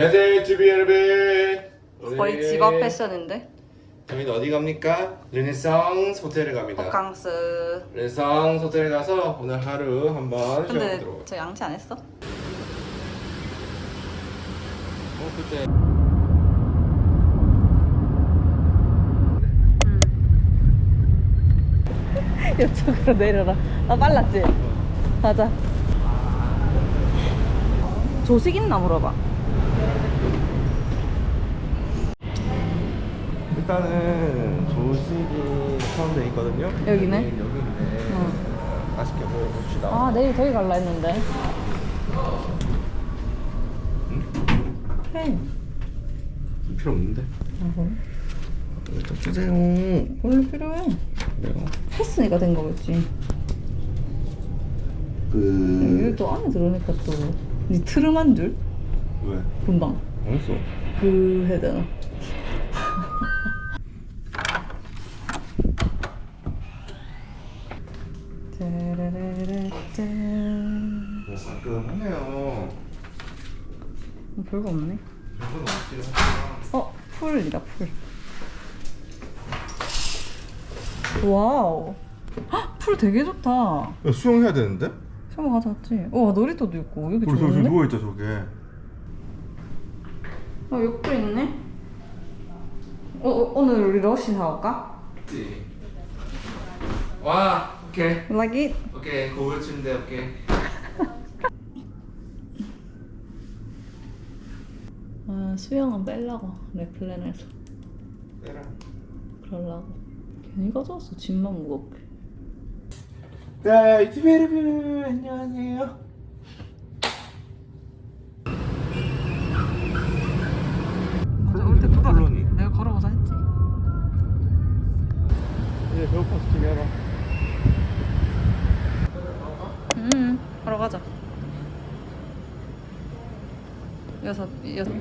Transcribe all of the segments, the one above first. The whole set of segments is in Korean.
안녕하세요 주비 여러분. 거의 집 앞 패션인데? 저희는 어디 갑니까? 르네상스 호텔에 갑니다. 바캉스. 르네상스 호텔에 가서 오늘 하루 한번 근데 쉬어보도록. 저 양치 안 했어? 어 그때. 이쪽으로 내려라. 나 빨랐지? 가자. 조식 있나 물어봐 일단은 조식이 포함되어 있거든요. 여기네? 여기인데 어. 맛있게 먹어봅시다. 아 내일 저기 갈라 했는데. 그래 필요 없는데. 좀 주세요? 원래 필요해. 왜요? 했으니까 된 거겠지. 그... 여기 또 안에 들어오니까 또 니 트름한 줄? 왜? 금방. 알았어. 그 해야 되나 따라라라짠. 뭐 깔끔하네요 어, 별거 없네. 어 풀이다 풀. 와우. 헉, 풀 되게 좋다. 야, 수영해야 되는데? 샤워 가져왔지? 와 놀이터도 있고. 여기 우리 저기 좋은데? 누워있자 저게. 어 욕도 있네? 어, 어 오늘 우리 러시 사올까? 와 오케이. Like it? 오케이 거울 침대 오케이 아 수영은 빼려고 랩플랜에서. 빼라. 그러려고. 괜히 가져왔어 짐만 무겁게. 자 유튜브 여러분 안녕하세요. 올때 누가. 내가 했지. 이제 음 걸어가자. 여섯 여섯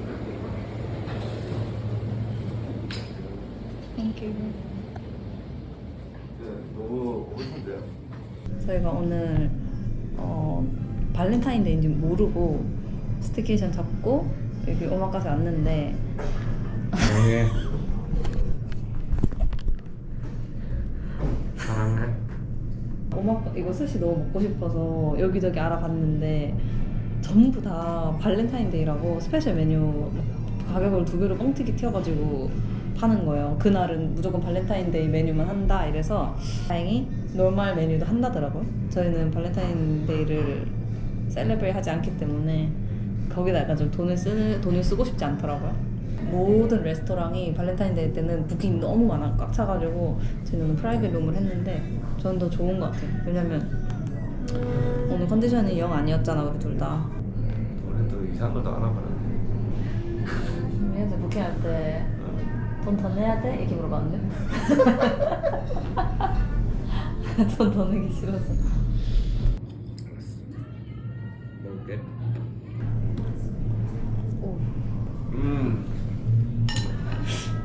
너무 싶은데요? 저희가 오늘 어, 발렌타인데이인지 모르고 스티케이션 잡고 여기 오마카세 왔는데. 네. 사랑해 오마카 이거 스시 너무 먹고 싶어서 여기저기 알아봤는데 전부 다 발렌타인데이라고 스페셜 메뉴 가격을 두 배로 뻥튀기 튀어가지고 파는 거예요. 그날은 무조건 발렌타인데이 메뉴만 한다 이래서 다행히 노멀 메뉴도 한다더라고요. 저희는 발렌타인데이를 셀레브레이 하지 않기 때문에 거기다 약간 좀 돈을 쓰 돈을 쓰고 싶지 않더라고요. 모든 레스토랑이 발렌타인데이 때는 부킹이 너무 많아 꽉 차가지고 저희는 프라이빗 룸을 했는데 저는 더 좋은 것 같아요. 왜냐면 오늘 컨디션이 영 아니었잖아 우리 둘 다. 우리 또 이상한 것도 알아버렸네 얘한테 부킹할 때 돈더 내야 돼? 이렇게 물어봤는데. 돈더 내기 싫어서. 먹을게 오. 음.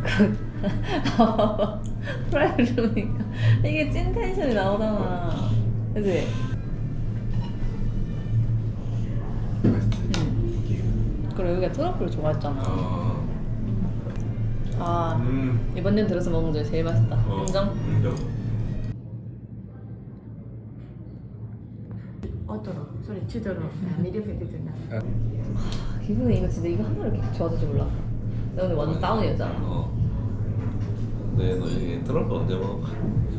프라이빗이니까. 이게 찐 텐션이 나오잖아. 그치? 응. 그리고 여기가 트러플 좋아했잖아. 어. 아 음. 이번 년 들어서 먹은 게 제일 맛있다. 어, 인정. 인정. 어떠노? 소리 치더노? 미디어패드잖아 기분이 이거 진짜 이거 하나로 좋아질 줄 몰라. 나 오늘 완전 다운이었잖아. 어. 네, 너 여기 트럼프 언제 먹어?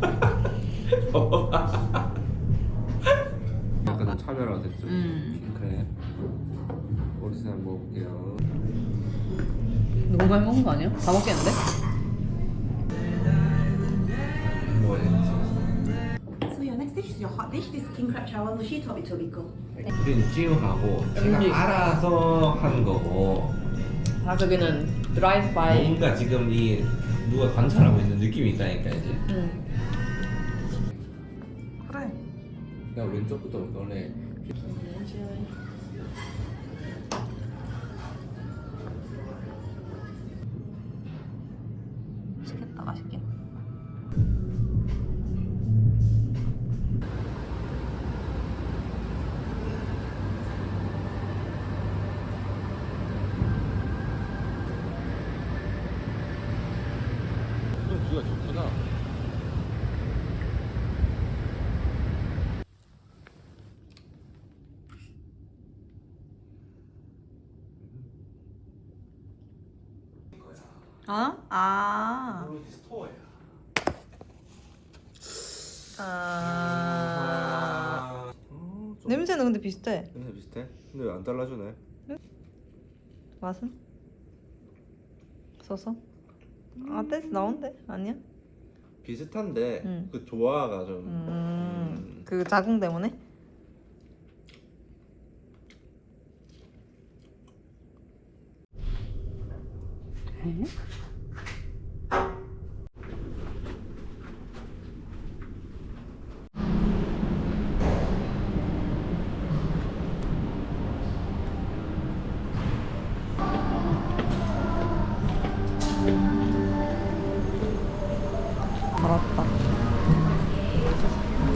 약간 차별화됐죠. 음. 그래. 오리지널 먹을게요. 너무 많이 먹은 거 아니야? 다 먹겠는데? 뭐해 So your next dish is your hot dish. This king crab chowder sushi top it will be cool. 우리는 찌우하고 제가 음식. 알아서 한 거고 아 저기는 드라이브 바이 뭔가 지금 이 누가 관찰하고 있는 느낌이 있다니까 이제. 응 그래 야 왼쪽부터 너네 어? 아. 스토어야. 아. 냄새는 근데 비슷해. 냄새 비슷해? 근데 왜안 잘라주네? 맛은? 써서? 아 댄스 나온대? 아니야? 비슷한데 음. 그 조화가 좀. 음. 그 자궁 때문에?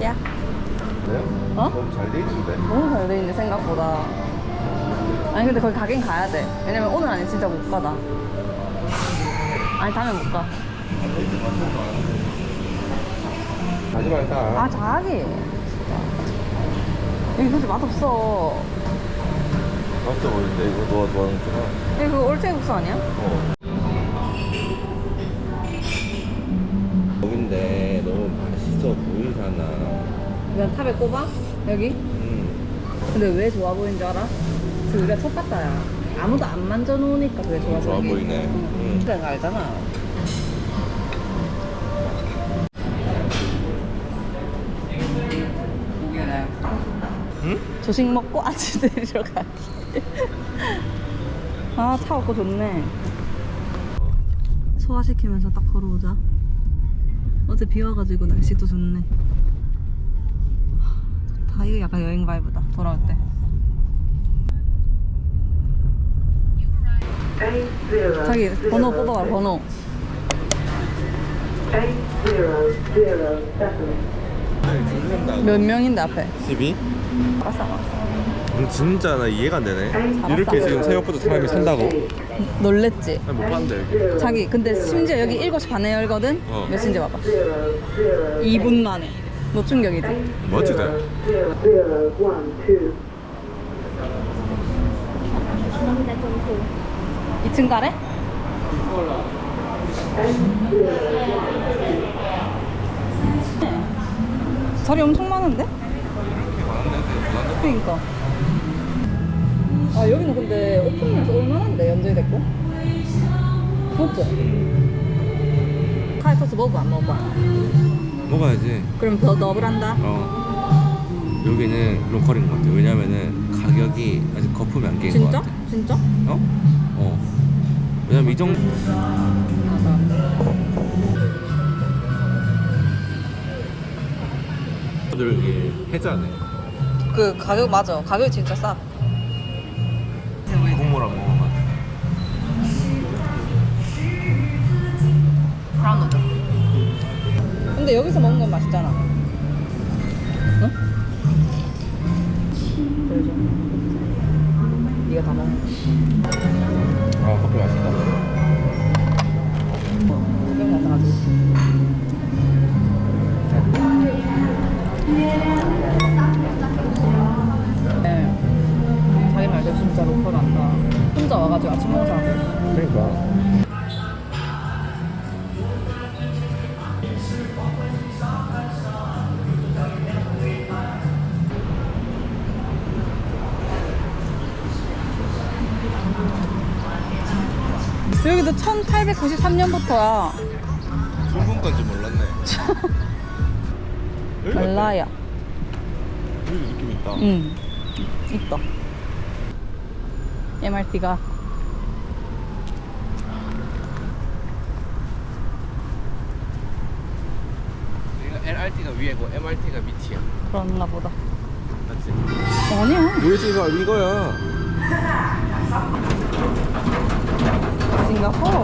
야. 그래요? 어? 너무 잘돼 있는데. 너무 잘 돼 있네 생각보다. 아니 근데 거기 가긴 가야 돼. 왜냐면 오늘 아니면 진짜 못 가다. 아니 다음에 못 가. 가지 말자. 아 자기. 진짜. 여기 그렇게 맛없어. 맛있어 보이는데 이거 너가 좋아하는구나. 여기 그거 올체국수 아니야? 어. 여긴데 너무 맛있어 보이잖아. 그냥 탑에 꼽아? 여기? 음. 근데 왜 좋아 보이는 줄 알아? 그 우리가 첫 봤다야. 아무도 안 만져놓으니까 그게 좋아, 좋아. 보이네. 응. 음. 그래 알잖아. 응? 조식 먹고 아침 내리러 가기. 아, 차 없고 좋네. 소화시키면서 딱 걸어오자. 어제 비 와가지고 날씨도 좋네. 하, 좋다. 이거 약간 여행 바이브다. 돌아올 때. 자기 번호 뽑아봐, 번호. 몇 명인데 앞에? 12? 알았어, 알았어. 진짜 나 이해가 안 되네. 이렇게 지금 새벽부터 사람이 산다고? 놀랬지? 못 봤는데. 자기 근데 심지어 여기 7시 반에 열거든? 어. 몇 시인지 봐봐 2분 만에 너 충격이지? 멋지다. Zero one two 2층 가래? 자리 엄청 많은데? 그러니까 아 여기는 근데 오픈해서 얼마나인데 연결 됐고? 맞지? 카이토스 먹어 안 먹어? 먹어야지. 그럼 더 더블한다? 어. 여기는 로컬인 것 같아. 왜냐면은 가격이 아직 거품이 안낀것 진짜? 같아. 진짜? 어? 어. 왜냐면 이 정도. 이게 해자네. 그 가격 맞아 가격이 진짜 싸 국물 안 노들 근데 여기서 먹는 건 맛있잖아 응? 네가 다 먹어 아 커피 맛있다. 1893년부터야 중국 건지 몰랐네. 여기. 말라야 여기 느낌 있다. 응 있다 MRT가 LRT가 위에고 MRT가 밑이야. 그런가 보다 맞지? 아니야 요지가 이거야. 싱가포르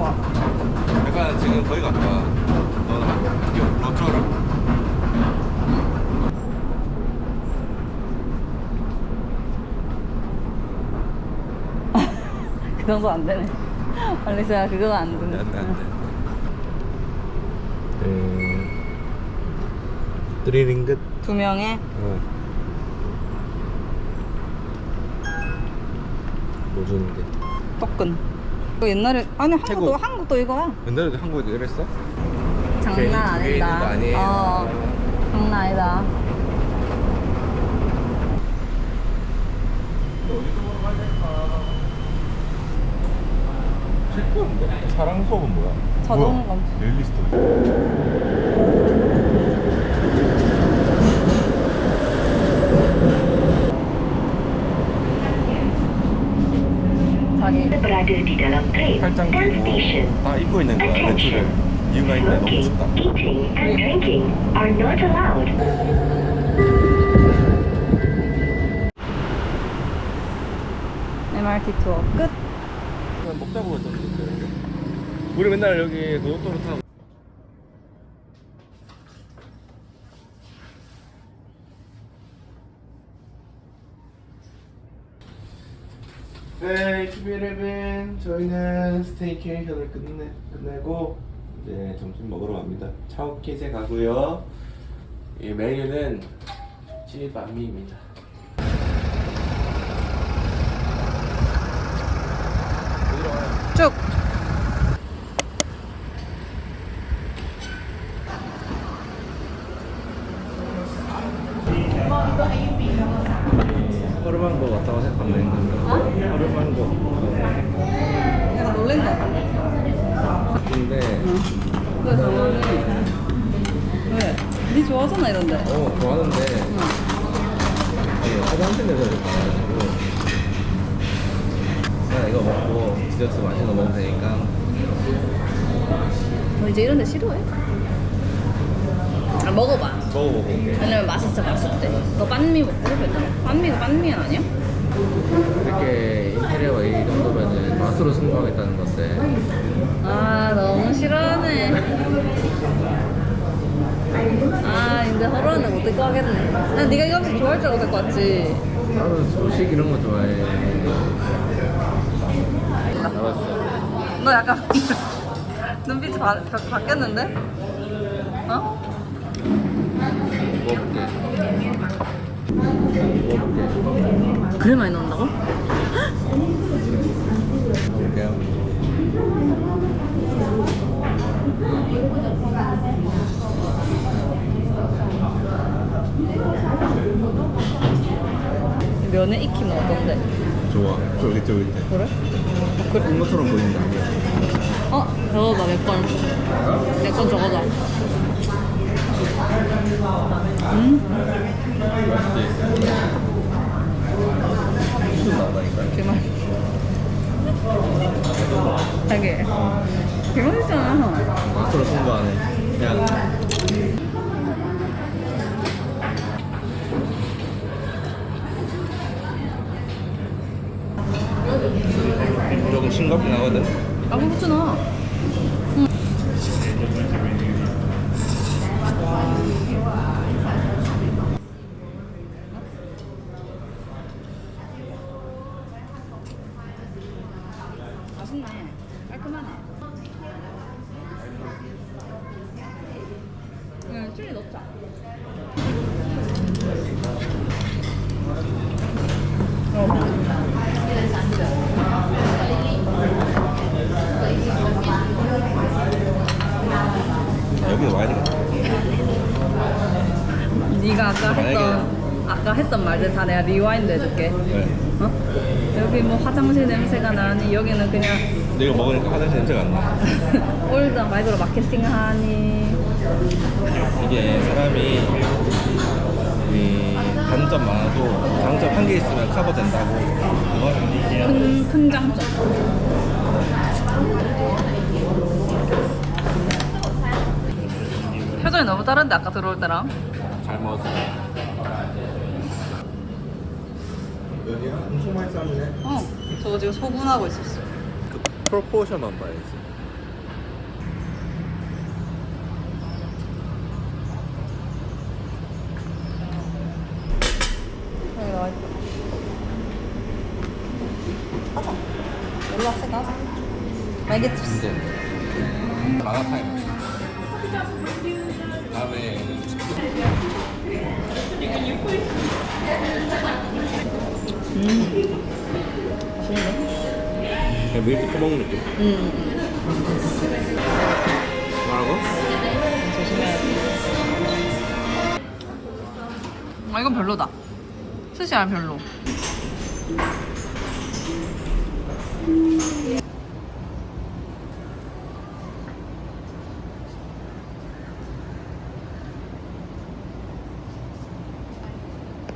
약간 지금 거기 갔다. 너는 로처럼. 그 정도 안 되네 알리스야 그거가 안 되네 안돼 안돼. 음, 드리링긋. 두 명에 어. 뭐 주는데? 떡근. 이거 옛날에 아니 한국도 태국. 한국도 이거야. 옛날에도 한국에도 이랬어? 장난 괜히 두개 아니다. 있는 거 아니에요. 어, 장난 아니다. 사랑 수업은 뭐야? 자동 검. 릴리스트. Train 팔짱 끼고. 다 입고 있는 거야 외투를 이유가 있는데 너무 춥다. MRT 투어 끝. 먹자고 했던데 우리 맨날 여기 고속도로 타고 네, TV11 저희는 스테이케이션을 끝내, 끝내고 이제 점심 먹으러 갑니다. 차오키제 가고요. 이 메뉴는 찌밤미입니다. 쭉. 허름한 거 같다고 생각하면 허름한 거 약간 놀란 거 같아. 근데 왜 좋아해? 왜? 니 좋아하잖아 이런데. 어 좋아하는데 응. 아니, 화장실 내서 이렇게 가가지고 그냥 이거 먹고 디저트 맛있는 거 먹으면 되니까 너 이제 이런 데 싫어해? 아 먹어봐. 먹어보고 왜냐면 맛있어 맛있대. 너 빤미 먹고 싶었잖아. 빤미가 빤미 아니야? 이렇게 인테리어가 이 정도면은 맛으로 승부하겠다는 건데 아 너무 싫어하네. 아 이제 허러는 못 듣고 하겠네. 난 네가 이거 혹시 좋아할 줄 알고 데리고 왔지. 나는 조식 이런 거 좋아해 알았어 너 약간 눈빛이 바, 바, 바뀌었는데? 어? 먹어볼게 먹어볼게 그래 많이 넣는다고? 먹어볼게요 면에 익히면 어떤데? 좋아 쫄깃쫄깃해 그래? 큰 것처럼 보이는데 아니야 어? 저거다 몇 건. 몇건 저거다. 음? 맛있지? 수준 나온다니까. 자기. 개맛있잖아. 맛으로 승부하네 그냥 조금 하거든 아무 후추 넣어. 맛있네. 깔끔하네. 응, 칠리 넣자. 여기 와야 되겠다 네가 아까 만약에- 했던 말들 다 내가 리와인드 해줄게. 네. 어? 여기 뭐 화장실 냄새가 나니 여기는 그냥 이거 먹으니까 화장실 냄새가 안 나 올드 마이크로 마케팅하니 이게 사람이 이 단점 많아도 장점 한 개 있으면 커버된다고 그거는 큰, 큰 장점. 표정이 너무 다른데 아까 들어올 때랑 잘 먹었어 여기야? 엄청 많이 싸네. 어 저거 지금 소분하고 있었어. 그 프로포션만 봐야지. 여기 나와 있다. 알겠지? 맛있는데? 그냥 밀크 떠먹는 느낌. 음. 뭐라고? 조심해야지. 아 이건 별로다. 스시 알 별로.